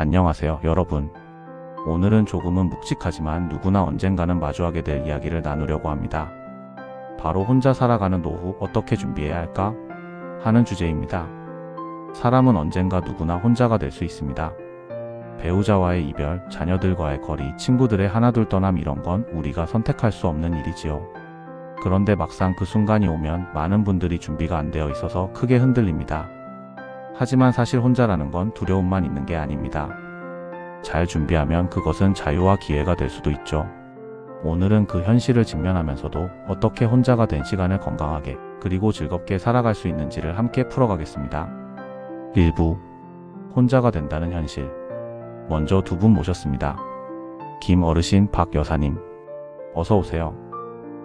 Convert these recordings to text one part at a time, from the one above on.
안녕하세요, 여러분. 오늘은 조금은 묵직하지만 누구나 언젠가는 마주하게 될 이야기를 나누려고 합니다. 바로 혼자 살아가는 노후 어떻게 준비해야 할까? 하는 주제입니다. 사람은 언젠가 누구나 혼자가 될 수 있습니다. 배우자와의 이별, 자녀들과의 거리, 친구들의 하나둘 떠남 이런 건 우리가 선택할 수 없는 일이지요. 그런데 막상 그 순간이 오면 많은 분들이 준비가 안 되어 있어서 크게 흔들립니다. 하지만 사실 혼자라는 건 두려움만 있는 게 아닙니다. 잘 준비하면 그것은 자유와 기회가 될 수도 있죠. 오늘은 그 현실을 직면하면서도 어떻게 혼자가 된 시간을 건강하게 그리고 즐겁게 살아갈 수 있는지를 함께 풀어가겠습니다. 일부 혼자가 된다는 현실 먼저 두 분 모셨습니다. 김 어르신 박 여사님 어서 오세요.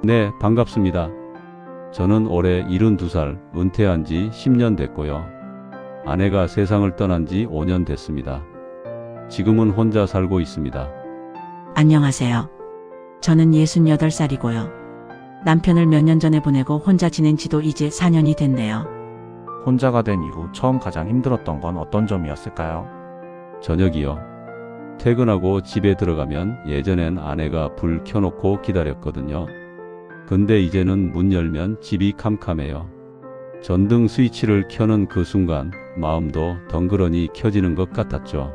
네, 반갑습니다. 저는 올해 72살 은퇴한 지 10년 됐고요. 아내가 세상을 떠난 지 5년 됐습니다. 지금은 혼자 살고 있습니다. 안녕하세요. 저는 68살이고요. 남편을 몇 년 전에 보내고 혼자 지낸 지도 이제 4년이 됐네요. 혼자가 된 이후 처음 가장 힘들었던 건 어떤 점이었을까요? 저녁이요. 퇴근하고 집에 들어가면 예전엔 아내가 불 켜놓고 기다렸거든요. 근데 이제는 문 열면 집이 캄캄해요. 전등 스위치를 켜는 그 순간 마음도 덩그러니 켜지는 것 같았죠.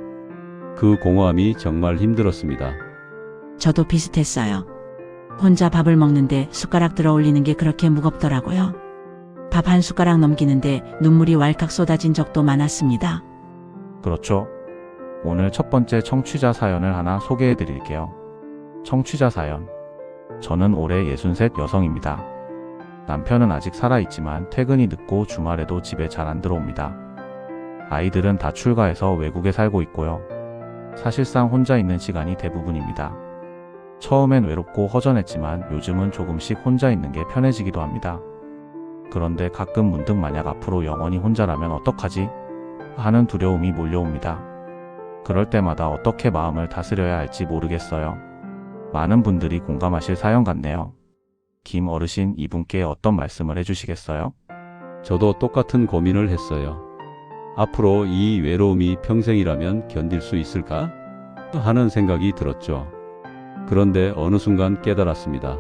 그 공허함이 정말 힘들었습니다. 저도 비슷했어요. 혼자 밥을 먹는데 숟가락 들어 올리는 게 그렇게 무겁더라고요. 밥 한 숟가락 넘기는데 눈물이 왈칵 쏟아진 적도 많았습니다. 그렇죠. 오늘 첫 번째 청취자 사연을 하나 소개해 드릴게요. 청취자 사연. 저는 올해 63 여성입니다. 남편은 아직 살아있지만 퇴근이 늦고 주말에도 집에 잘 안 들어옵니다. 아이들은 다 출가해서 외국에 살고 있고요. 사실상 혼자 있는 시간이 대부분입니다. 처음엔 외롭고 허전했지만 요즘은 조금씩 혼자 있는 게 편해지기도 합니다. 그런데 가끔 문득 만약 앞으로 영원히 혼자라면 어떡하지? 하는 두려움이 몰려옵니다. 그럴 때마다 어떻게 마음을 다스려야 할지 모르겠어요. 많은 분들이 공감하실 사연 같네요. 김 어르신 이분께 어떤 말씀을 해주시겠어요? 저도 똑같은 고민을 했어요. 앞으로 이 외로움이 평생이라면 견딜 수 있을까? 하는 생각이 들었죠. 그런데 어느 순간 깨달았습니다.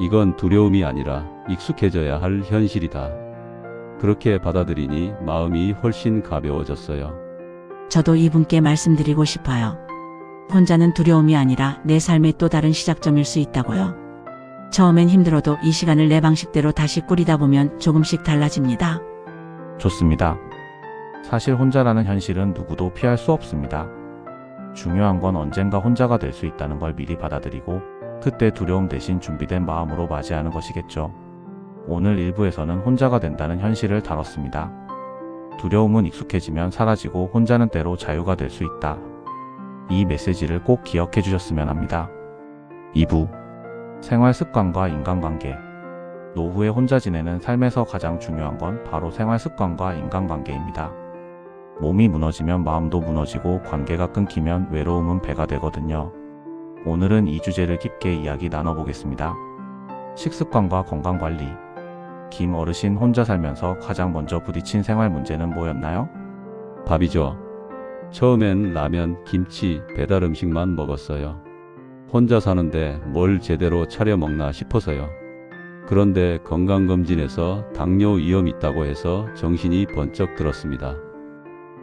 이건 두려움이 아니라 익숙해져야 할 현실이다. 그렇게 받아들이니 마음이 훨씬 가벼워졌어요. 저도 이분께 말씀드리고 싶어요. 혼자는 두려움이 아니라 내 삶의 또 다른 시작점일 수 있다고요. 처음엔 힘들어도 이 시간을 내 방식대로 다시 꾸리다 보면 조금씩 달라집니다. 좋습니다. 사실 혼자라는 현실은 누구도 피할 수 없습니다. 중요한 건 언젠가 혼자가 될 수 있다는 걸 미리 받아들이고 그때 두려움 대신 준비된 마음으로 맞이하는 것이겠죠. 오늘 일부에서는 혼자가 된다는 현실을 다뤘습니다. 두려움은 익숙해지면 사라지고 혼자는 때로 자유가 될 수 있다. 이 메시지를 꼭 기억해 주셨으면 합니다. 2부 생활 습관과 인간관계 노후에 혼자 지내는 삶에서 가장 중요한 건 바로 생활 습관과 인간관계입니다. 몸이 무너지면 마음도 무너지고 관계가 끊기면 외로움은 배가 되거든요. 오늘은 이 주제를 깊게 이야기 나눠보겠습니다. 식습관과 건강관리. 김 어르신 혼자 살면서 가장 먼저 부딪힌 생활 문제는 뭐였나요? 밥이죠. 처음엔 라면, 김치, 배달 음식만 먹었어요. 혼자 사는데 뭘 제대로 차려 먹나 싶어서요. 그런데 건강검진에서 당뇨 위험 있다고 해서 정신이 번쩍 들었습니다.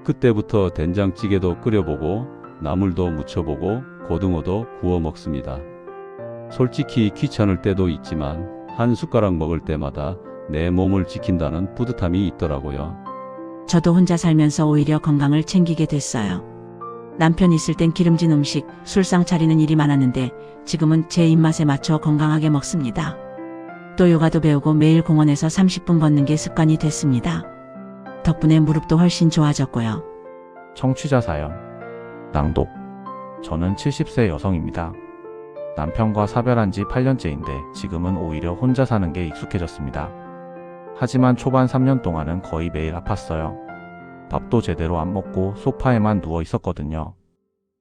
그때부터 된장찌개도 끓여보고 나물도 무쳐보고 고등어도 구워 먹습니다. 솔직히 귀찮을 때도 있지만 한 숟가락 먹을 때마다 내 몸을 지킨다는 뿌듯함이 있더라고요. 저도 혼자 살면서 오히려 건강을 챙기게 됐어요. 남편 있을 땐 기름진 음식, 술상 차리는 일이 많았는데 지금은 제 입맛에 맞춰 건강하게 먹습니다. 또 요가도 배우고 매일 공원에서 30분 걷는 게 습관이 됐습니다. 덕분에 무릎도 훨씬 좋아졌고요. 청취자 사연. 낭독. 저는 70세 여성입니다. 남편과 사별한 지 8년째인데 지금은 오히려 혼자 사는 게 익숙해졌습니다. 하지만 초반 3년 동안은 거의 매일 아팠어요. 밥도 제대로 안 먹고 소파에만 누워 있었거든요.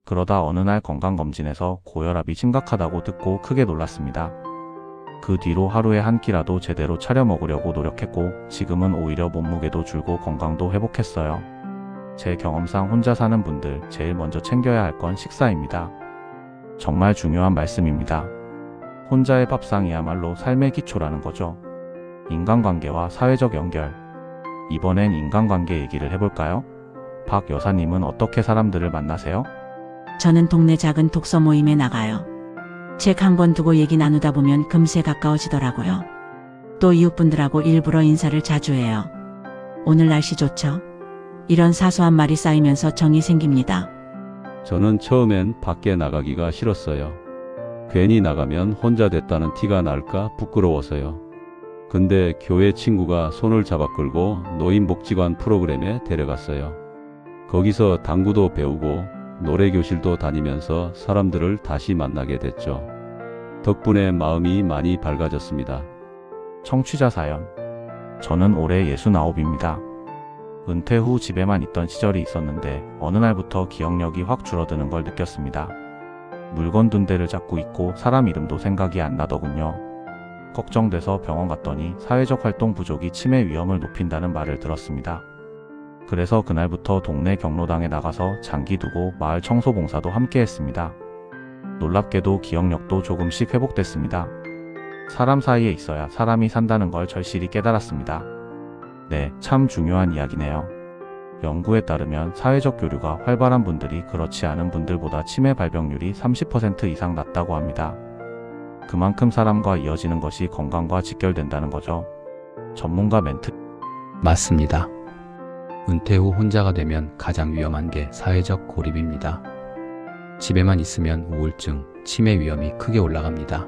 그러다 어느 날 건강검진에서 고혈압이 심각하다고 듣고 크게 놀랐습니다. 그 뒤로 하루에 한 끼라도 제대로 차려 먹으려고 노력했고 지금은 오히려 몸무게도 줄고 건강도 회복했어요. 제 경험상 혼자 사는 분들 제일 먼저 챙겨야 할 건 식사입니다. 정말 중요한 말씀입니다. 혼자의 밥상이야말로 삶의 기초라는 거죠. 인간관계와 사회적 연결. 이번엔 인간관계 얘기를 해볼까요? 박 여사님은 어떻게 사람들을 만나세요? 저는 동네 작은 독서 모임에 나가요. 책 한 권 두고 얘기 나누다 보면 금세 가까워지더라고요. 또 이웃분들하고 일부러 인사를 자주 해요. 오늘 날씨 좋죠? 이런 사소한 말이 쌓이면서 정이 생깁니다. 저는 처음엔 밖에 나가기가 싫었어요. 괜히 나가면 혼자 됐다는 티가 날까 부끄러워서요. 근데 교회 친구가 손을 잡아 끌고 노인복지관 프로그램에 데려갔어요. 거기서 당구도 배우고 노래교실도 다니면서 사람들을 다시 만나게 됐죠. 덕분에 마음이 많이 밝아졌습니다. 청취자 사연. 저는 올해 69입니다. 은퇴 후 집에만 있던 시절이 있었는데 어느 날부터 기억력이 확 줄어드는 걸 느꼈습니다. 물건 둔 데를 잡고 있고 사람 이름도 생각이 안 나더군요. 걱정돼서 병원 갔더니 사회적 활동 부족이 치매 위험을 높인다는 말을 들었습니다. 그래서 그날부터 동네 경로당에 나가서 장기 두고 마을 청소 봉사도 함께 했습니다. 놀랍게도 기억력도 조금씩 회복됐습니다. 사람 사이에 있어야 사람이 산다는 걸 절실히 깨달았습니다. 네, 참 중요한 이야기네요. 연구에 따르면 사회적 교류가 활발한 분들이 그렇지 않은 분들보다 치매 발병률이 30% 이상 낮다고 합니다. 그만큼 사람과 이어지는 것이 건강과 직결된다는 거죠. 전문가 멘트. 맞습니다. 은퇴 후 혼자가 되면 가장 위험한 게 사회적 고립입니다. 집에만 있으면 우울증, 치매 위험이 크게 올라갑니다.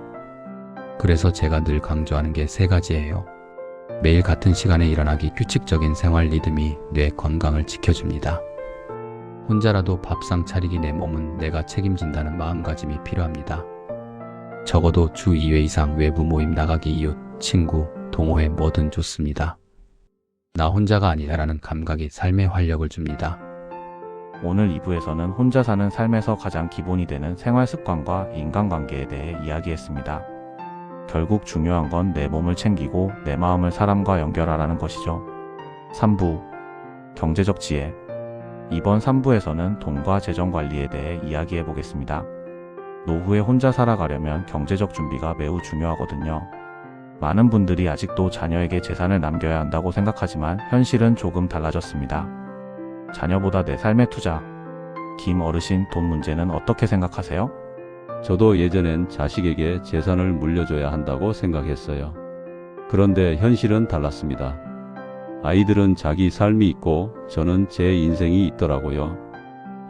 그래서 제가 늘 강조하는 게 세 가지예요. 매일 같은 시간에 일어나기 규칙적인 생활 리듬이 뇌 건강을 지켜줍니다. 혼자라도 밥상 차리기 내 몸은 내가 책임진다는 마음가짐이 필요합니다. 적어도 주 2회 이상 외부 모임 나가기 이웃, 친구, 동호회 뭐든 좋습니다. 나 혼자가 아니다라는 감각이 삶의 활력을 줍니다. 오늘 2부에서는 혼자 사는 삶에서 가장 기본이 되는 생활 습관과 인간관계에 대해 이야기했습니다. 결국 중요한 건 내 몸을 챙기고 내 마음을 사람과 연결하라는 것이죠. 3부 경제적 지혜 이번 3부에서는 돈과 재정 관리에 대해 이야기해 보겠습니다. 노후에 혼자 살아가려면 경제적 준비가 매우 중요하거든요. 많은 분들이 아직도 자녀에게 재산을 남겨야 한다고 생각하지만 현실은 조금 달라졌습니다. 자녀보다 내 삶에 투자. 김 어르신 돈 문제는 어떻게 생각하세요? 저도 예전엔 자식에게 재산을 물려줘야 한다고 생각했어요. 그런데 현실은 달랐습니다. 아이들은 자기 삶이 있고 저는 제 인생이 있더라고요.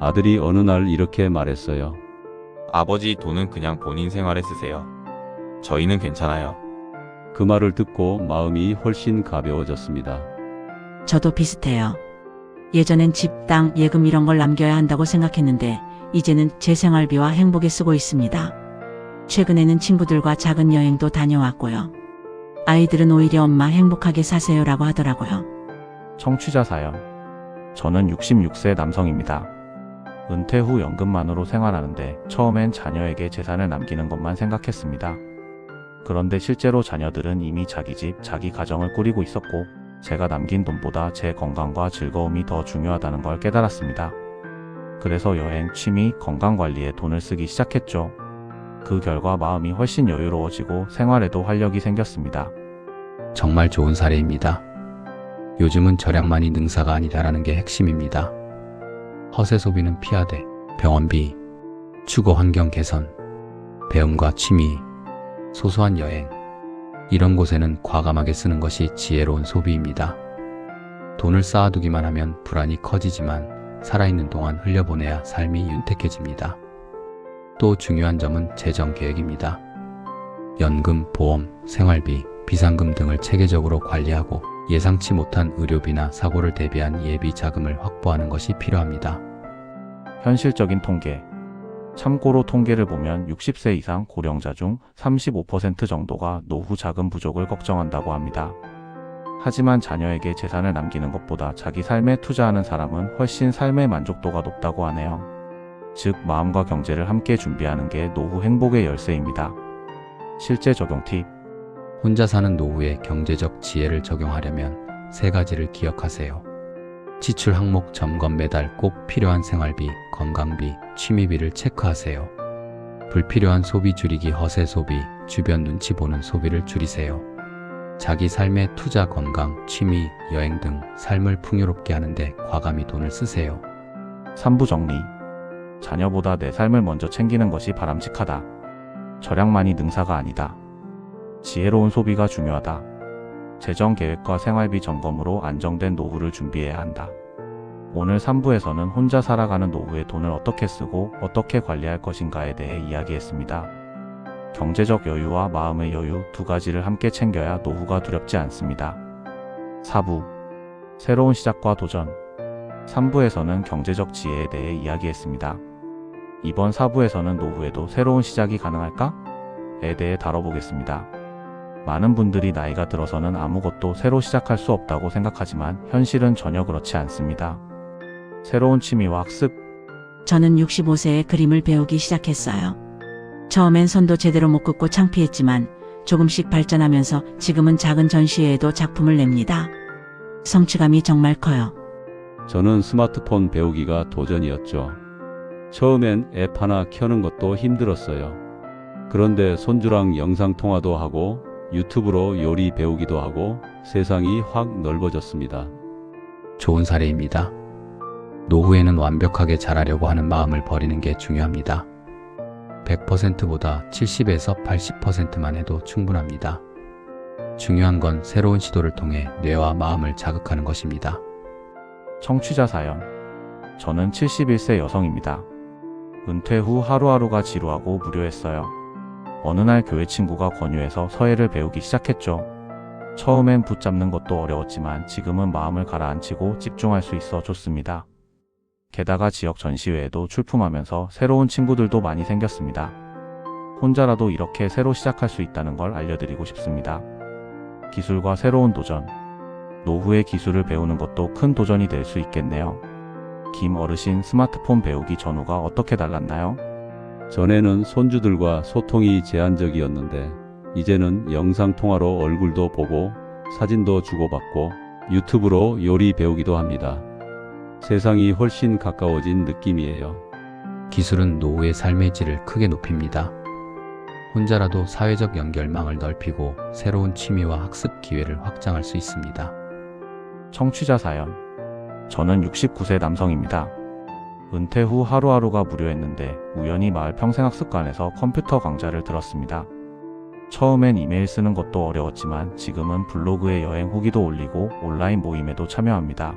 아들이 어느 날 이렇게 말했어요. 아버지 돈은 그냥 본인 생활에 쓰세요. 저희는 괜찮아요. 그 말을 듣고 마음이 훨씬 가벼워졌습니다. 저도 비슷해요. 예전엔 집, 땅, 예금 이런 걸 남겨야 한다고 생각했는데 이제는 제 생활비와 행복에 쓰고 있습니다. 최근에는 친구들과 작은 여행도 다녀왔고요. 아이들은 오히려 엄마 행복하게 사세요라고 하더라고요. 청취자 사연. 저는 66세 남성입니다. 은퇴 후 연금만으로 생활하는데 처음엔 자녀에게 재산을 남기는 것만 생각했습니다. 그런데 실제로 자녀들은 이미 자기 집, 자기 가정을 꾸리고 있었고 제가 남긴 돈보다 제 건강과 즐거움이 더 중요하다는 걸 깨달았습니다. 그래서 여행, 취미, 건강 관리에 돈을 쓰기 시작했죠. 그 결과 마음이 훨씬 여유로워지고 생활에도 활력이 생겼습니다. 정말 좋은 사례입니다. 요즘은 절약만이 능사가 아니다라는 게 핵심입니다. 허세 소비는 피하되 병원비, 주거 환경 개선, 배움과 취미, 소소한 여행, 이런 곳에는 과감하게 쓰는 것이 지혜로운 소비입니다. 돈을 쌓아두기만 하면 불안이 커지지만 살아있는 동안 흘려보내야 삶이 윤택해집니다. 또 중요한 점은 재정 계획입니다. 연금, 보험, 생활비, 비상금 등을 체계적으로 관리하고 예상치 못한 의료비나 사고를 대비한 예비 자금을 확보하는 것이 필요합니다. 현실적인 통계. 참고로 통계를 보면 60세 이상 고령자 중 35% 정도가 노후 자금 부족을 걱정한다고 합니다. 하지만 자녀에게 재산을 남기는 것보다 자기 삶에 투자하는 사람은 훨씬 삶의 만족도가 높다고 하네요. 즉, 마음과 경제를 함께 준비하는 게 노후 행복의 열쇠입니다. 실제 적용 팁. 혼자 사는 노후에 경제적 지혜를 적용하려면 세 가지를 기억하세요. 지출 항목 점검 매달 꼭 필요한 생활비, 건강비, 취미비를 체크하세요. 불필요한 소비 줄이기 허세 소비, 주변 눈치 보는 소비를 줄이세요. 자기 삶의 투자 건강, 취미, 여행 등 삶을 풍요롭게 하는데 과감히 돈을 쓰세요. 3부 정리. 자녀보다 내 삶을 먼저 챙기는 것이 바람직하다. 절약만이 능사가 아니다. 지혜로운 소비가 중요하다. 재정 계획과 생활비 점검으로 안정된 노후를 준비해야 한다. 오늘 3부에서는 혼자 살아가는 노후의 돈을 어떻게 쓰고 어떻게 관리할 것인가에 대해 이야기했습니다. 경제적 여유와 마음의 여유 두 가지를 함께 챙겨야 노후가 두렵지 않습니다. 4부. 새로운 시작과 도전. 3부에서는 경제적 지혜에 대해 이야기했습니다. 이번 4부에서는 노후에도 새로운 시작이 가능할까? 에 대해 다뤄보겠습니다. 많은 분들이 나이가 들어서는 아무것도 새로 시작할 수 없다고 생각하지만 현실은 전혀 그렇지 않습니다. 새로운 취미와 학습, 저는 65세에 그림을 배우기 시작했어요. 처음엔 손도 제대로 못 긋고 창피했지만 조금씩 발전하면서 지금은 작은 전시회에도 작품을 냅니다. 성취감이 정말 커요. 저는 스마트폰 배우기가 도전이었죠. 처음엔 앱 하나 켜는 것도 힘들었어요. 그런데 손주랑 영상 통화도 하고 유튜브로 요리 배우기도 하고 세상이 확 넓어졌습니다. 좋은 사례입니다. 노후에는 완벽하게 자라려고 하는 마음을 버리는 게 중요합니다. 100%보다 70에서 80%만 해도 충분합니다. 중요한 건 새로운 시도를 통해 뇌와 마음을 자극하는 것입니다. 청취자 사연. 저는 71세 여성입니다. 은퇴 후 하루하루가 지루하고 무료했어요. 어느 날 교회 친구가 권유해서 서예를 배우기 시작했죠. 처음엔 붙잡는 것도 어려웠지만 지금은 마음을 가라앉히고 집중할 수 있어 좋습니다. 게다가 지역 전시회에도 출품하면서 새로운 친구들도 많이 생겼습니다. 혼자라도 이렇게 새로 시작할 수 있다는 걸 알려드리고 싶습니다. 기술과 새로운 도전. 노후의 기술을 배우는 것도 큰 도전이 될 수 있겠네요. 김 어르신 스마트폰 배우기 전후가 어떻게 달랐나요? 전에는 손주들과 소통이 제한적이었는데 이제는 영상 통화로 얼굴도 보고 사진도 주고받고 유튜브로 요리 배우기도 합니다. 세상이 훨씬 가까워진 느낌이에요. 기술은 노후의 삶의 질을 크게 높입니다. 혼자라도 사회적 연결망을 넓히고 새로운 취미와 학습 기회를 확장할 수 있습니다. 청취자 사연. 저는 69세 남성입니다. 은퇴 후 하루하루가 무료했는데 우연히 마을 평생학습관에서 컴퓨터 강좌를 들었습니다. 처음엔 이메일 쓰는 것도 어려웠지만 지금은 블로그에 여행 후기도 올리고 온라인 모임에도 참여합니다.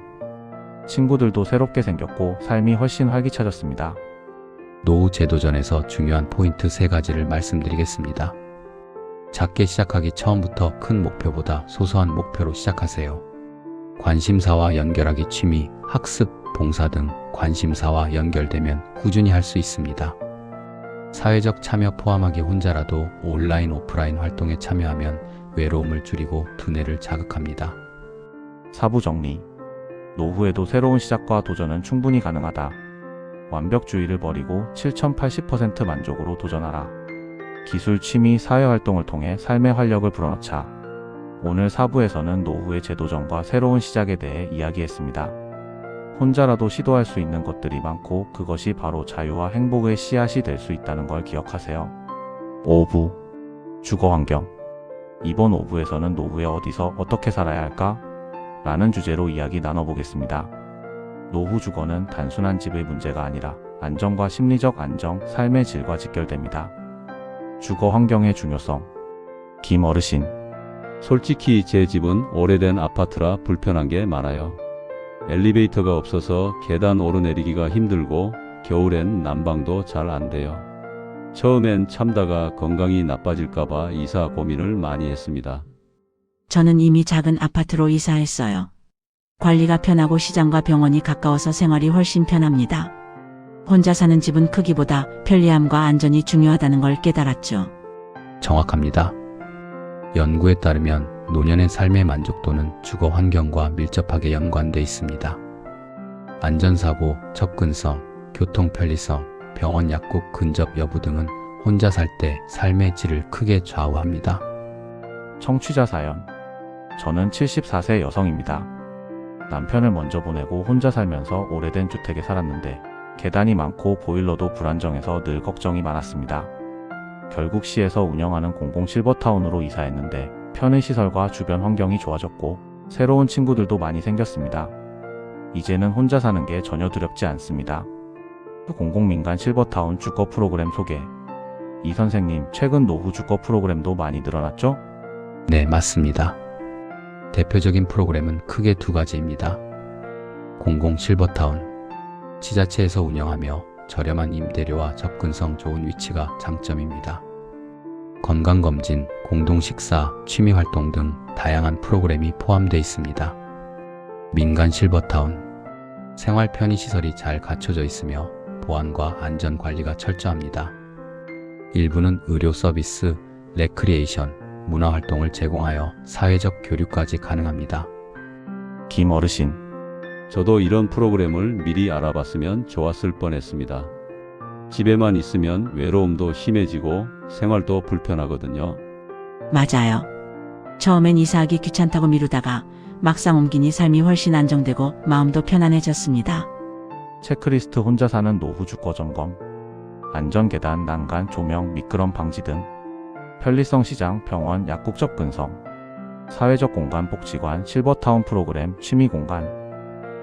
친구들도 새롭게 생겼고 삶이 훨씬 활기차졌습니다. 노후 재도전에서 중요한 포인트 세 가지를 말씀드리겠습니다. 작게 시작하기 처음부터 큰 목표보다 소소한 목표로 시작하세요. 관심사와 연결하기 취미, 학습, 봉사 등 관심사와 연결되면 꾸준히 할 수 있습니다. 사회적 참여 포함하기 혼자라도 온라인, 오프라인 활동에 참여하면 외로움을 줄이고 두뇌를 자극합니다. 사부 정리. 노후에도 새로운 시작과 도전은 충분히 가능하다. 완벽주의를 버리고 7080% 만족으로 도전하라. 기술, 취미, 사회활동을 통해 삶의 활력을 불어넣자. 오늘 4부에서는 노후의 재도전과 새로운 시작에 대해 이야기했습니다. 혼자라도 시도할 수 있는 것들이 많고 그것이 바로 자유와 행복의 씨앗이 될 수 있다는 걸 기억하세요. 5부 주거 환경 이번 5부에서는 노후에 어디서 어떻게 살아야 할까? 라는 주제로 이야기 나눠보겠습니다. 노후 주거는 단순한 집의 문제가 아니라 안정과 심리적 안정, 삶의 질과 직결됩니다. 주거 환경의 중요성. 김 어르신. 솔직히 제 집은 오래된 아파트라 불편한 게 많아요. 엘리베이터가 없어서 계단 오르내리기가 힘들고 겨울엔 난방도 잘 안 돼요. 처음엔 참다가 건강이 나빠질까봐 이사 고민을 많이 했습니다. 저는 이미 작은 아파트로 이사했어요. 관리가 편하고 시장과 병원이 가까워서 생활이 훨씬 편합니다. 혼자 사는 집은 크기보다 편리함과 안전이 중요하다는 걸 깨달았죠. 정확합니다. 연구에 따르면 노년의 삶의 만족도는 주거 환경과 밀접하게 연관돼 있습니다. 안전사고, 접근성, 교통 편리성, 병원 약국 근접 여부 등은 혼자 살 때 삶의 질을 크게 좌우합니다. 청취자 사연. 저는 74세 여성입니다. 남편을 먼저 보내고 혼자 살면서 오래된 주택에 살았는데 계단이 많고 보일러도 불안정해서 늘 걱정이 많았습니다. 결국 시에서 운영하는 공공 실버타운으로 이사했는데 편의시설과 주변 환경이 좋아졌고 새로운 친구들도 많이 생겼습니다. 이제는 혼자 사는 게 전혀 두렵지 않습니다. 공공민간 실버타운 주거 프로그램 소개. 이 선생님, 최근 노후 주거 프로그램도 많이 늘어났죠? 네, 맞습니다. 대표적인 프로그램은 크게 두 가지입니다. 공공 실버타운. 지자체에서 운영하며 저렴한 임대료와 접근성 좋은 위치가 장점입니다. 건강검진, 공동식사, 취미활동 등 다양한 프로그램이 포함되어 있습니다. 민간 실버타운. 생활 편의시설이 잘 갖춰져 있으며 보안과 안전 관리가 철저합니다. 일부는 의료 서비스, 레크리에이션, 문화활동을 제공하여 사회적 교류까지 가능합니다. 김 어르신, 저도 이런 프로그램을 미리 알아봤으면 좋았을 뻔했습니다. 집에만 있으면 외로움도 심해지고 생활도 불편하거든요. 맞아요. 처음엔 이사하기 귀찮다고 미루다가 막상 옮기니 삶이 훨씬 안정되고 마음도 편안해졌습니다. 체크리스트 혼자 사는 노후 주 거 점검, 안전계단, 난간, 조명, 미끄럼 방지 등, 편리성 시장, 병원, 약국 접근성, 사회적 공간 복지관, 실버타운 프로그램, 취미 공간,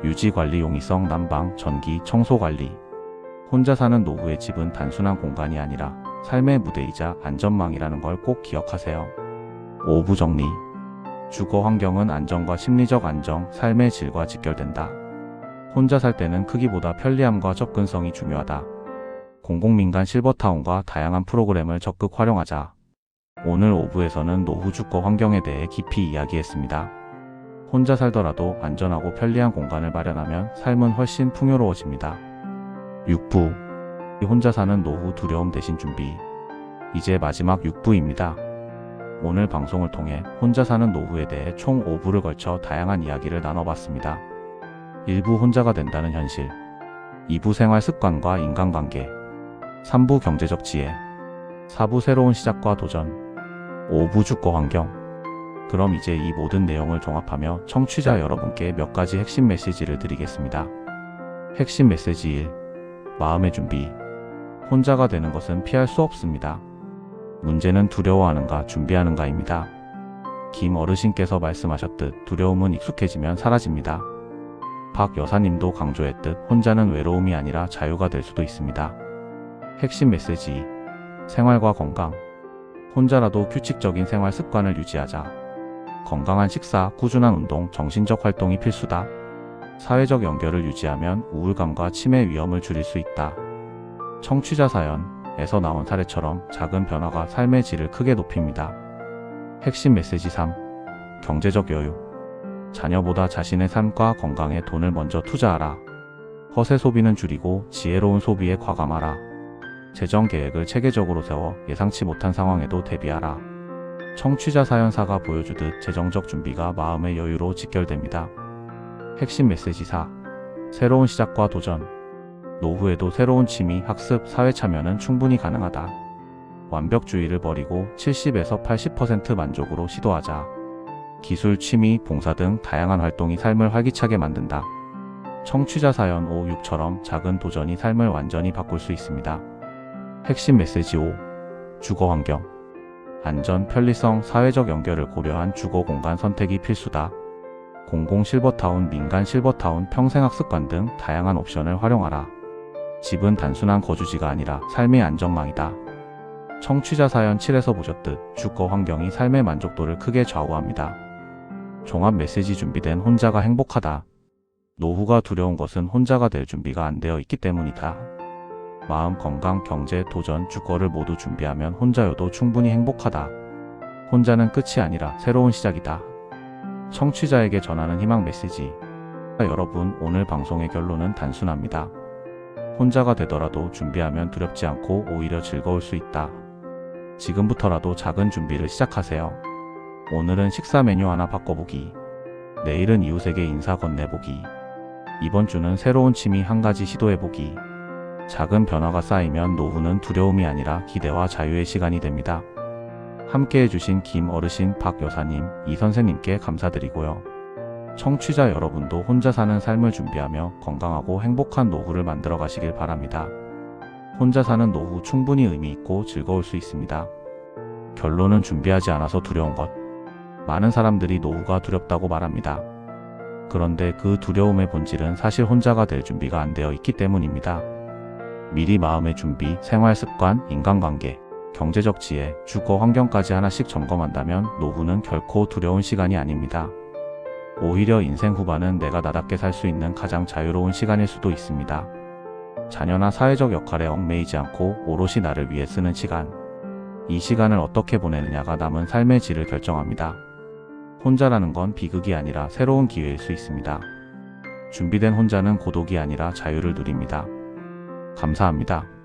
유지 관리 용이성, 난방, 전기, 청소 관리. 혼자 사는 노후의 집은 단순한 공간이 아니라 삶의 무대이자 안전망이라는 걸 꼭 기억하세요. 5부 정리. 주거 환경은 안정과 심리적 안정, 삶의 질과 직결된다. 혼자 살 때는 크기보다 편리함과 접근성이 중요하다. 공공민간 실버타운과 다양한 프로그램을 적극 활용하자. 오늘 5부에서는 노후 주거 환경에 대해 깊이 이야기했습니다. 혼자 살더라도 안전하고 편리한 공간을 마련하면 삶은 훨씬 풍요로워집니다. 6부. 혼자 사는 노후 두려움 대신 준비. 이제 마지막 6부입니다. 오늘 방송을 통해 혼자 사는 노후에 대해 총 5부를 걸쳐 다양한 이야기를 나눠봤습니다. 1부 혼자가 된다는 현실, 2부 생활 습관과 인간관계, 3부 경제적 지혜, 4부 새로운 시작과 도전, 5부 주거 환경. 그럼 이제 이 모든 내용을 종합하며 청취자 여러분께 몇 가지 핵심 메시지를 드리겠습니다. 핵심 메시지 1. 마음의 준비. 혼자가 되는 것은 피할 수 없습니다. 문제는 두려워하는가 준비하는가입니다. 김 어르신께서 말씀하셨듯 두려움은 익숙해지면 사라집니다. 박 여사님도 강조했듯 혼자는 외로움이 아니라 자유가 될 수도 있습니다. 핵심 메시지 2. 생활과 건강. 혼자라도 규칙적인 생활 습관을 유지하자. 건강한 식사, 꾸준한 운동, 정신적 활동이 필수다. 사회적 연결을 유지하면 우울감과 치매 위험을 줄일 수 있다. 청취자 사연에서 나온 사례처럼 작은 변화가 삶의 질을 크게 높입니다. 핵심 메시지 3. 경제적 여유. 자녀보다 자신의 삶과 건강에 돈을 먼저 투자하라. 허세 소비는 줄이고 지혜로운 소비에 과감하라. 재정 계획을 체계적으로 세워 예상치 못한 상황에도 대비하라. 청취자 사연사가 보여주듯 재정적 준비가 마음의 여유로 직결됩니다. 핵심 메시지 4. 새로운 시작과 도전. 노후에도 새로운 취미, 학습, 사회 참여는 충분히 가능하다. 완벽주의를 버리고 70에서 80% 만족으로 시도하자. 기술, 취미, 봉사 등 다양한 활동이 삶을 활기차게 만든다. 청취자 사연 5, 6처럼 작은 도전이 삶을 완전히 바꿀 수 있습니다. 핵심 메시지 5. 주거 환경. 안전, 편리성, 사회적 연결을 고려한 주거 공간 선택이 필수다. 공공 실버타운, 민간 실버타운, 평생학습관 등 다양한 옵션을 활용하라. 집은 단순한 거주지가 아니라 삶의 안정망이다. 청취자 사연 7에서 보셨듯 주거 환경이 삶의 만족도를 크게 좌우합니다. 종합 메시지 준비된 혼자가 행복하다. 노후가 두려운 것은 혼자가 될 준비가 안 되어 있기 때문이다. 마음, 건강, 경제, 도전, 주거를 모두 준비하면 혼자여도 충분히 행복하다. 혼자는 끝이 아니라 새로운 시작이다. 청취자에게 전하는 희망 메시지. 여러분, 오늘 방송의 결론은 단순합니다. 혼자가 되더라도 준비하면 두렵지 않고 오히려 즐거울 수 있다. 지금부터라도 작은 준비를 시작하세요. 오늘은 식사 메뉴 하나 바꿔보기. 내일은 이웃에게 인사 건네보기. 이번 주는 새로운 취미 한 가지 시도해보기. 작은 변화가 쌓이면 노후는 두려움이 아니라 기대와 자유의 시간이 됩니다. 함께 해주신 김 어르신 박 여사님, 이 선생님께 감사드리고요. 청취자 여러분도 혼자 사는 삶을 준비하며 건강하고 행복한 노후를 만들어 가시길 바랍니다. 혼자 사는 노후 충분히 의미 있고 즐거울 수 있습니다. 결론은 준비하지 않아서 두려운 것. 많은 사람들이 노후가 두렵다고 말합니다. 그런데 그 두려움의 본질은 사실 혼자가 될 준비가 안 되어 있기 때문입니다. 미리 마음의 준비, 생활 습관, 인간관계, 경제적 지혜, 주거 환경까지 하나씩 점검한다면 노후는 결코 두려운 시간이 아닙니다. 오히려 인생 후반은 내가 나답게 살 수 있는 가장 자유로운 시간일 수도 있습니다. 자녀나 사회적 역할에 얽매이지 않고 오롯이 나를 위해 쓰는 시간. 이 시간을 어떻게 보내느냐가 남은 삶의 질을 결정합니다. 혼자라는 건 비극이 아니라 새로운 기회일 수 있습니다. 준비된 혼자는 고독이 아니라 자유를 누립니다. 감사합니다.